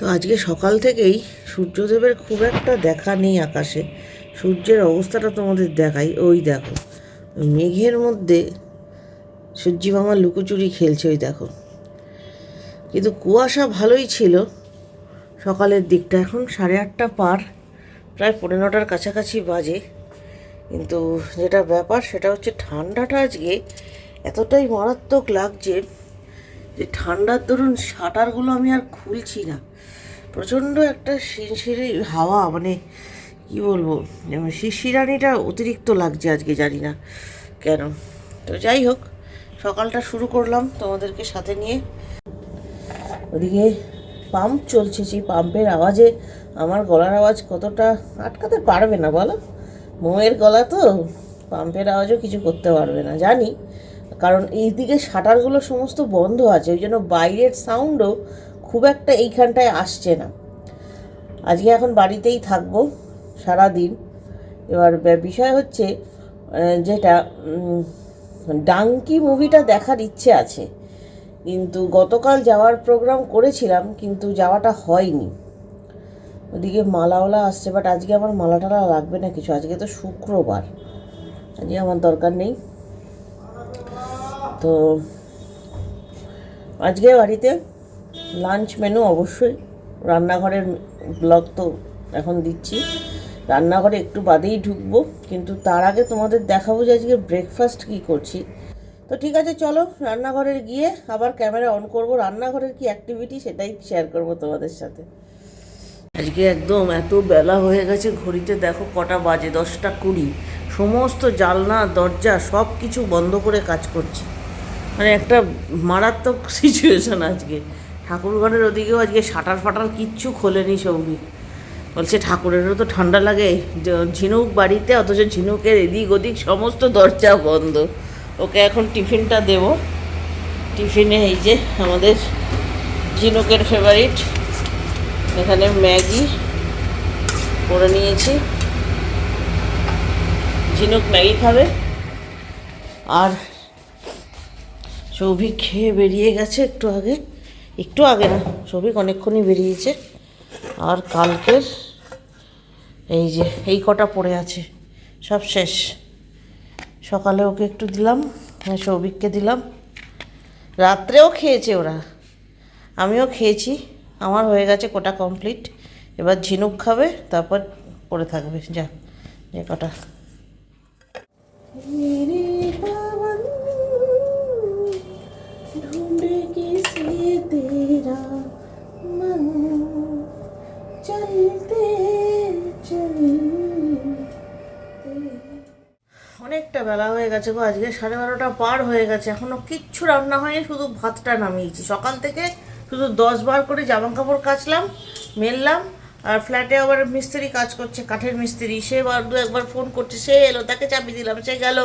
তো আজকে সকাল থেকেই সূর্যদেবের খুব একটা দেখা নেই আকাশে। সূর্যের অবস্থাটা তোমাদের দেখাই। ওই দেখো মেঘের মধ্যে সূর্যি মামা লুকোচুরি খেলছে, ওই দেখো। কিন্তু কুয়াশা ভালোই ছিল সকালের দিকটা। এখন সাড়ে আটটা পার, প্রায় পনেরো নটার কাছাকাছি বাজে। কিন্তু যেটা ব্যাপার, সেটা হচ্ছে ঠান্ডাটা আজকে এতটাই মারাত্মক লাগছে যে ঠান্ডার দরুন শাটারগুলো আমি আর খুলছি না। প্রচণ্ড একটা শিরশিরি হাওয়া মানে কি বলব যেমন শিশিরানিটা অতিরিক্ত লাগছে আজকে, জানি না কেন। তো যাই হোক, সকালটা শুরু করলাম তোমাদেরকে সাথে নিয়ে। ওদিকে পাম্প চলছে, সেই পাম্পের আওয়াজে আমার গলার আওয়াজ কতটা আটকাতে পারবে না, বলো? মোয়ের গলা তো পাম্পের আওয়াজও কিছু করতে পারবে না, জানি। কারণ এইদিকে শাটারগুলো সমস্ত বন্ধ আছে, ওই জন্য বাইরের সাউন্ডও খুব একটা এইখানটায় আসছে না। আজকে এখন বাড়িতেই থাকব সারা দিন এবার বিষয় হচ্ছে যেটা ডাঙ্কি মুভিটা দেখার ইচ্ছে আছে। কিন্তু গতকাল যাওয়ার প্রোগ্রাম করেছিলাম, কিন্তু যাওয়াটা হয়নি। ওদিকে মালাওয়ালা আসছে, বাট আজকে আমার মালা টালা লাগবে না কিছু। আজকে তো শুক্রবার। আজকে আমার দরকার নেই। তো, আজকে বাড়িতে লাঞ্চ মেনু অবশ্যই। রান্নাঘরের ব্লগ তো এখন দিচ্ছি। রান্নাঘরে একটু বাদেই ঢুকবো, কিন্তু তার আগে তোমাদের দেখাবো যে আজকে ব্রেকফাস্ট কী করছি। তো ঠিক আছে, চলো রান্নাঘরের গিয়ে আবার ক্যামেরা অন করব। রান্নাঘরের কি অ্যাক্টিভিটি সেটাই শেয়ার করব তোমাদের সাথে। আজকে একদম এত বেলা হয়ে গেছে, ঘড়িতে দেখো কটা বাজে, দশটা কুড়ি। সমস্ত জালনা দরজা সব কিছু বন্ধ করে কাজ করছি। মানে একটা মারাত্মক সিচুয়েশন আজকে। ঠাকুরঘরের ওদিকেও আজকে শাটার ফাটার কিচ্ছু খোলেনি সৌমি। বলছে ঠাকুরেরও তো ঠান্ডা লাগে ঝিনুক বাড়িতে, অথচ ঝিনুকের এদিক ওদিক সমস্ত দরজা বন্ধ। ওকে এখন টিফিনটা দেব। টিফিনে এই যে আমাদের ঝিনুকের ফেভারিট এখানে ম্যাগি করে নিয়েছি। ঝিনুক ম্যাগি খাবে। আর সৌভিক খেয়ে বেরিয়ে গেছে একটু আগে। একটু আগে না, সৌভিক অনেকক্ষণই বেরিয়েছে। আর কালকের এই যে, এই কটা পড়ে আছে, সব শেষ। সকালে ওকে একটু দিলাম, আর সৌভিককে দিলাম। রাত্রেও খেয়েছে ওরা। আমিও খেয়েছি, আমার হয়ে গেছে কোটা কমপ্লিট এবার ঝিনুক খাবে, তারপর পড়ে থাকবে, যা, যে কটা। গেছে গো, আজকে সাড়ে বারোটা পার হয়ে গেছে। এখনও কিচ্ছু রান্না হয়নি, শুধু ভাতটা নামিয়েছি। সকাল থেকে শুধু দশ বার করে জামা কাপড় কাচলাম, মেললাম, আর ফ্ল্যাটে আবার মিস্ত্রি কাজ করছে, কাঠের মিস্ত্রি। সে বার দু একবার ফোন করছে, সে এলো, তাকে চাবি দিলাম, সে গেল।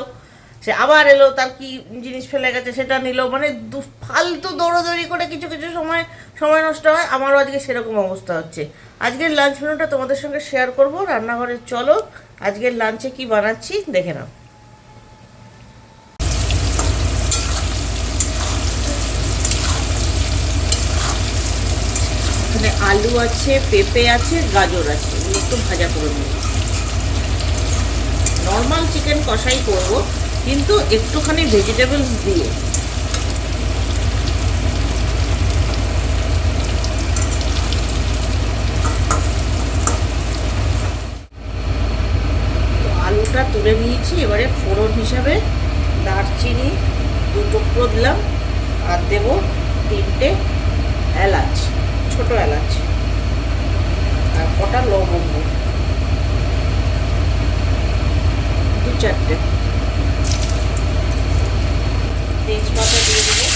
সে আবার এলো, তার কি জিনিস ফেলে গেছে সেটা নিল। মানে দু ফালতু দৌড়োদৌড়ি করে কিছু কিছু সময় সময় নষ্ট হয়, আমারও আজকে সেরকম অবস্থা হচ্ছে। আজকের লাঞ্চ মেনুটা তোমাদের সঙ্গে শেয়ার করব, রান্নাঘরে চলো, আজকের লাঞ্চে কি বানাচ্ছি, দেখে নাও। আলু আছে, পেঁপে আছে, গাজর আছে। এগুলো একটু ভাজা করে নেব। নর্মাল চিকেন কষাই করব, কিন্তু একটুখানি ভেজিটেবলস দিয়ে। আলুটা তুলে নিয়েছি, এবারে ফোড়ন হিসাবে দারচিনি দু টুকরো দিলাম, আর দেবো তিনটে এলাচ। ছোট এলাচ আর কটা লবঙ্গ? দু চারটে। তেজপাতা দিয়ে দেবো।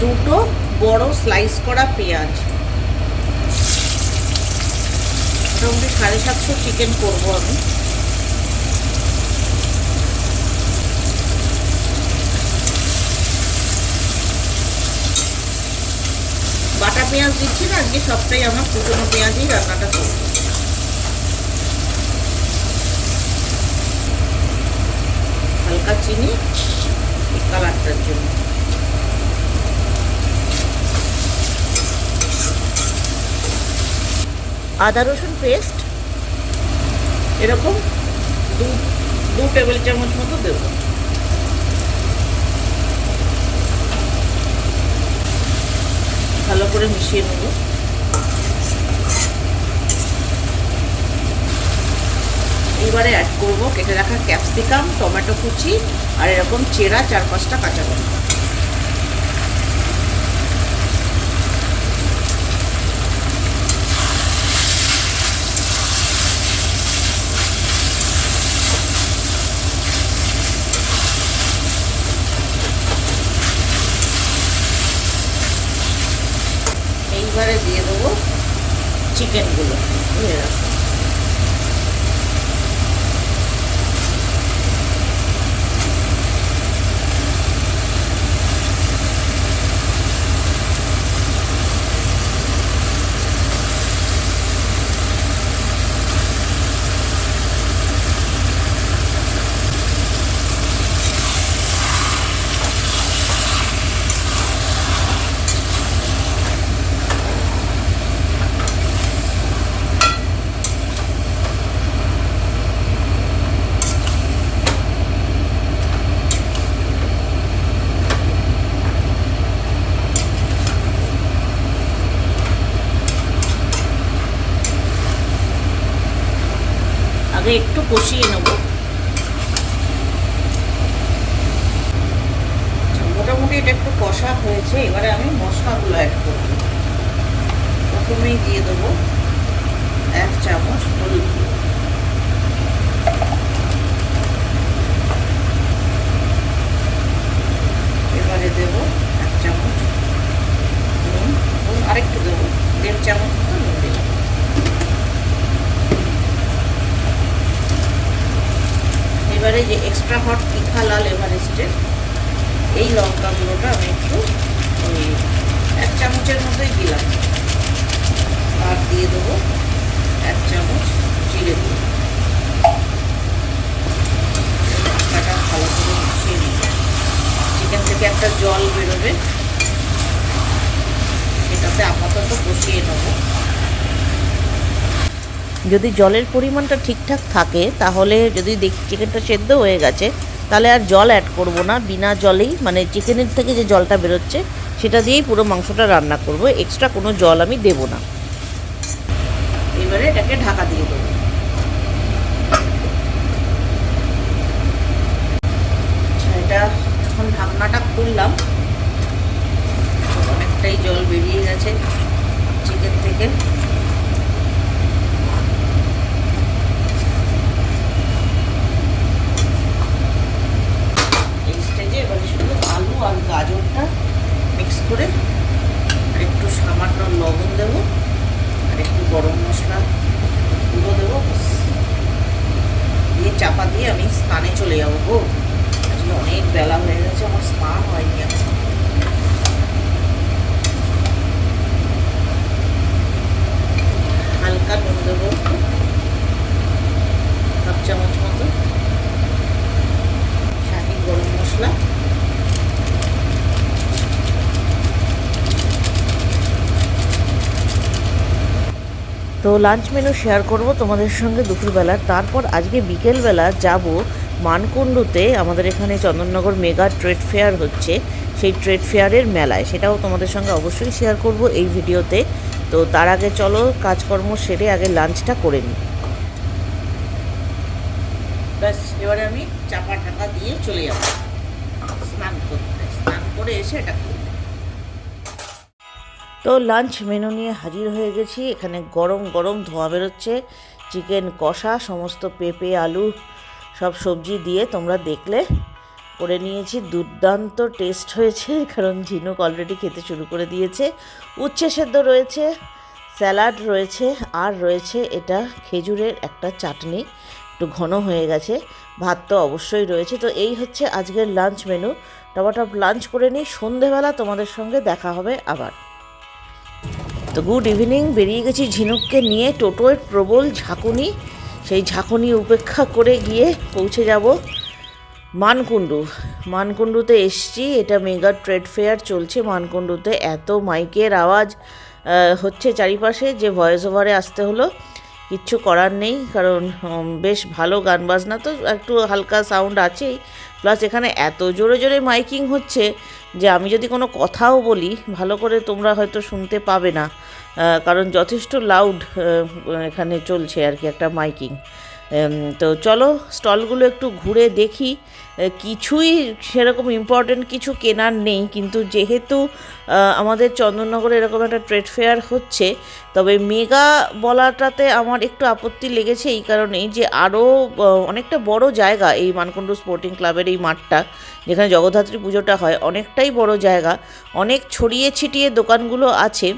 দুটো বড় স্লাইস করা পেঁয়াজ। মোটামুটি সাড়ে সাতশো চিকেন করব আমি। বাটা পেঁয়াজ দিচ্ছি না, আজকে সবটাই আমার কুচনো পেঁয়াজই রান্নাটা করব। হালকা চিনি কালারটার জন্য। আদা রসুন পেস্ট এরকম দু দু টেবিল চামচ মতো দেবো। ভালো করে মিশিয়ে নেব। এবারে অ্যাড করব, কেটে রাখা ক্যাপসিকাম টমেটো কুচি, আর এরকম চেরা চার পাঁচটা কাঁচা লঙ্কা এইবারে দিয়ে দেবো চিকেনগুলো ধুয়ে রাখো আগে একটু কষিয়ে নেব। মোটামুটি এটা একটু কষা হয়েছে, এবারে আমি মশলাগুলো অ্যাড করব। প্রথমেই দিয়ে দেবো এক চামচ হলুদ এবারে দেবো এক চামচ নুন আরেকটু দেবো, দেড় চামচ মতো নুন দিলাম এবারে যে এক্সট্রা হট তিখা লাল এভারেস্টের, এই লঙ্কাগুলোটা আমি একটু ওই এক চামচের মতোই দিলাম। আর দিয়ে দেবো এক চামচ জিরে গুঁড়ো। মশলাটা ভালো করে মিশিয়ে নিই চিকেন থেকে একটা জল বেরোবে। এটাতে আপাতত কষিয়ে নেব। যদি জলের পরিমাণটা ঠিকঠাক থাকে তাহলে যদি দেখি চিকেনটা সেদ্ধ হয়ে গেছে তাহলে আর জল অ্যাড করব না। বিনা জলেই মানে চিকেনের থেকে যে জলটা বেরোচ্ছে সেটা দিয়েই পুরো মাংসটা রান্না করব। এক্সট্রা কোনো জল আমি দেব না। এবারে এটাকে ঢাকা দিয়ে দেবো। আচ্ছা, এটা এখন ঢাকনাটা খুললাম। অনেকটাই জল বেরিয়ে গেছে চিকেন থেকে এই স্টেজে এবারে শুধু আলু আর গাজরটা মিক্স করে আর একটু সামান্য লবণ দেবো, আর একটু গরম মশলা গুঁড়ো দেবো। দিয়ে চাপা দিয়ে আমি স্নানে চলে যাব গো। আজকে অনেক বেলা হয়ে গেছে, আমার স্নান হয়নি এখন হালকা নুন দেবো হাফ চামচ মতো। শাহি গরম মশলা। তো লাঞ্চ মেনু শেয়ার করব তোমাদের সঙ্গে দুপুরবেলা। তারপর আজকে বিকেলবেলা যাব মানকুণ্ডুতে। আমাদের এখানে চন্দননগর মেগা ট্রেড ফেয়ার হচ্ছে। সেই ট্রেড ফেয়ারের মেলায়। সেটাও তোমাদের সঙ্গে অবশ্যই শেয়ার করব এই ভিডিওতে। তো তার আগে চলো কাজকর্ম সেরে আগে লাঞ্চটা করে নিই। ব্যাস, এবারে আমি চাপা ঢাকা দিয়ে চলে যাব। স্নান করতে। স্নান করে এসে এটা তো লাঞ্চ মেনু নিয়ে হাজির হয়ে গেছি। এখানে গরম গরম ধোঁয়া বেরোচ্ছে। চিকেন কষা, সমস্ত পেঁপে, আলু, সব সবজি দিয়ে তোমরা দেখলে। করে নিয়েছি, দুর্দান্ত টেস্ট হয়েছে, কারণ ঝিনুক অলরেডি খেতে শুরু করে দিয়েছে। উচ্ছে সেদ্ধ রয়েছে, স্যালাড রয়েছে, আর রয়েছে এটা খেজুরের একটা চাটনি। একটু ঘন হয়ে গেছে, ভাত তো অবশ্যই রয়েছে। তো এই হচ্ছে আজকের লাঞ্চ মেনু টপাটপ লাঞ্চ করে নিই। সন্ধেবেলা তোমাদের সঙ্গে দেখা হবে আবার। তো গুড ইভিনিং বেরিয়ে গেছি ঝিনুককে নিয়ে, টোটোয় প্রবল ঝাঁকুনি। সেই ঝাঁকুনি উপেক্ষা করে গিয়ে পৌঁছে যাব মানকুণ্ডু। মানকুণ্ডুতে এসছি, এটা মেগা ট্রেড ফেয়ার চলছে। মানকুণ্ডুতে এত মাইকের আওয়াজ হচ্ছে চারিপাশে যে ভয়েস ওভারে আসতে হলো। কিচ্ছু করার নেই, কারণ বেশ ভালো গান বাজনা তো একটু হালকা সাউন্ড আছেই। প্লাস এখানে এত জোরে জোরে মাইকিং হচ্ছে যে আমি যদি কোনো কথাও বলি, ভালো করে তোমরা হয়তো শুনতে পাবে না। কারণ যথেষ্ট লাউড এখানে চলছে আর কি একটা মাইকিং তো চলো স্টলগুলো একটু ঘুরে দেখি। কিছুই সেরকম ইম্পর্টেন্ট কিছু কেনার নেই, কিন্তু যেহেতু আমাদের চন্দননগরে এরকম একটা ট্রেড ফেয়ার হচ্ছে, তবে মেগা বলাটাতে আমার একটু আপত্তি লেগেছে এই কারণেই যে আরও অনেকটা বড় জায়গা এই মানকুণ্ডু স্পোর্টিং ক্লাবের এই মাঠটা, যেখানে জগদ্ধাত্রী পুজোটা হয়, অনেকটাই বড় জায়গা। অনেক ছড়িয়ে ছিটিয়ে দোকানগুলো আছে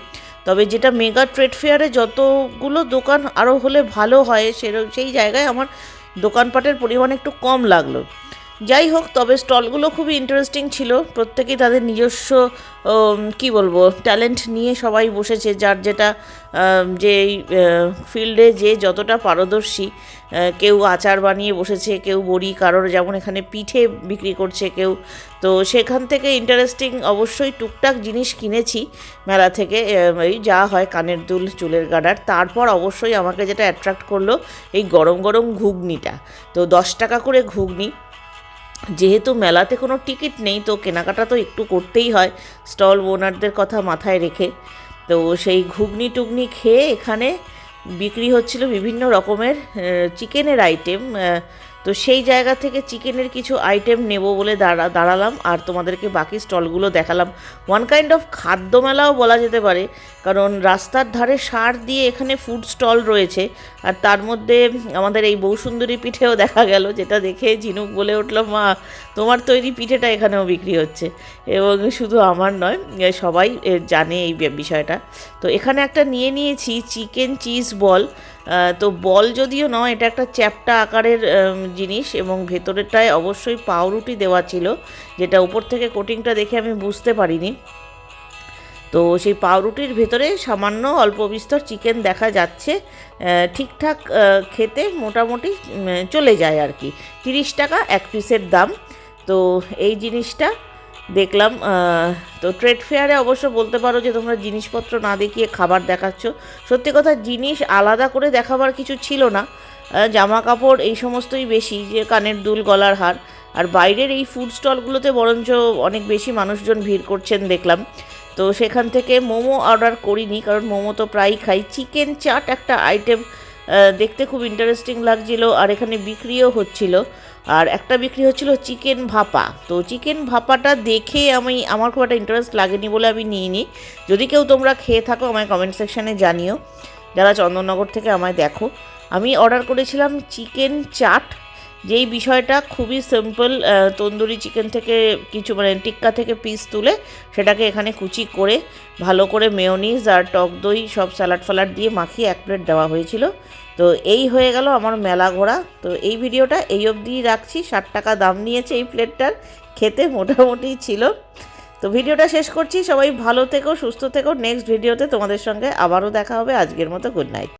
তবে যেটা মেগা ট্রেড ফেয়ারে যতগুলো দোকান আরও হলে ভালো হয় সেরকম সেই জায়গায় আমার দোকানপাটের পরিমাণ একটু কম লাগল। যাই হোক, তবে স্টলগুলো খুবই ইন্টারেস্টিং ছিল। প্রত্যেকেই তাদের নিজস্ব কি বলব ট্যালেন্ট নিয়ে সবাই বসেছে। যার যেটা যে ফিল্ডে যে যতটা পারদর্শী কেউ আচার বানিয়ে বসেছে, কেউ বড়ি, কারোর যেমন এখানে পিঠে বিক্রি করছে কেউ। তো সেখান থেকে ইন্টারেস্টিং অবশ্যই টুকটাক জিনিস কিনেছি মেলা থেকে এই যা হয় কানের দুল, চুলের গাডার। তারপর অবশ্যই আমাকে যেটা অ্যাট্রাক্ট করল, এই গরম গরম ঘুগনিটা। তো দশ টাকা করে ঘুগনি যেহেতু মেলাতে কোনো টিকিট নেই, তো কেনাকাটা তো একটু করতেই হয়, স্টল ওনারদের কথা মাথায় রেখে। তো সেই ঘুগনি টুগনি খেয়ে এখানে বিক্রি হচ্ছিল বিভিন্ন রকমের চিকেনের আইটেম তো সেই জায়গা থেকে চিকেনের কিছু আইটেম নেব বলে দাঁড়া দাঁড়ালাম, আর তোমাদেরকে বাকি স্টলগুলো দেখালাম। ওয়ান কাইন্ড অফ খাদ্য মেলাও বলা যেতে পারে, কারণ রাস্তার ধারে সার দিয়ে এখানে ফুড স্টল রয়েছে, আর তার মধ্যে আমাদের এই বৌসুন্দরী পিঠেও দেখা গেল, যেটা দেখে ঝিনুক বলে উঠল, মা, তোমার তৈরি পিঠেটা এখানেও বিক্রি হচ্ছে। এবং শুধু আমার নয় সবাই জানে এই বিষয়টা। তো এখানে একটা নিয়ে নিয়েছি চিকেন চিজ বল তো বল যদিও নয়, এটা একটা চ্যাপটা আকারের জিনিস এবং ভেতরেরটায় অবশ্যই পাউরুটি দেওয়া ছিল, যেটা উপর থেকে কোটিংটা দেখে আমি বুঝতে পারিনি। তো সেই পাউরুটির ভেতরে সামান্য অল্প বিস্তর চিকেন দেখা যাচ্ছে ঠিকঠাক খেতে মোটামুটি চলে যায় আর কি। তিরিশ টাকা এক পিসের দাম। তো এই জিনিসটা দেখলাম তো ট্রেড ফেয়ারে অবশ্য বলতে পারো যে তোমরা জিনিসপত্র না দেখিয়ে খাবার দেখাচ্ছ। সত্যি কথা, জিনিস আলাদা করে দেখাবার কিছু ছিল না। জামা কাপড় এই সমস্তই বেশি, যে কানের দুল, গলার হার। আর বাইরের এই ফুড স্টলগুলোতে বরঞ্চ অনেক বেশি মানুষজন ভিড় করছেন দেখলাম। তো সেখান থেকে মোমো অর্ডার করিনি, কারণ মোমো তো প্রায়ই খাই। চিকেন চাট একটা আইটেম দেখতে খুব ইন্টারেস্টিং লাগছিল, আর এখানে বিক্রিও হচ্ছিল। আর একটা বিক্রি হচ্ছিল চিকেন ভাপা। তো চিকেন ভাপাটা দেখে আমি, আমার খুব একটা ইন্টারেস্ট লাগেনি বলে আমি নিইনি। যদি কেউ তোমরা খেয়ে থাকো আমায় কমেন্ট সেকশানে জানিও। যারা চন্দননগর থেকে আমায় দেখো। আমি অর্ডার করেছিলাম চিকেন চাট যেই বিষয়টা খুবই সিম্পল তন্দুরি চিকেন থেকে কিছু মানে টিক্কা থেকে পিস তুলে সেটাকে এখানে কুচি করে ভালো করে মেয়নিজ আর টক দই সব স্যালাড ফ্যালাড দিয়ে মাখিয়ে এক প্লেট দেওয়া হয়েছিল। তো এই হয়ে গেল আমার মেলা ঘোরা। তো এই ভিডিওটা এই অবধিই রাখছি। ষাট টাকা দাম নিয়েছে এই প্লেটটার। খেতে মোটামুটি ছিল। তো ভিডিওটা শেষ করছি। সবাই ভালো থেকো, সুস্থ থেকো। নেক্সট ভিডিওতে তোমাদের সঙ্গে আবারও দেখা হবে। আজকের মতো গুড নাইট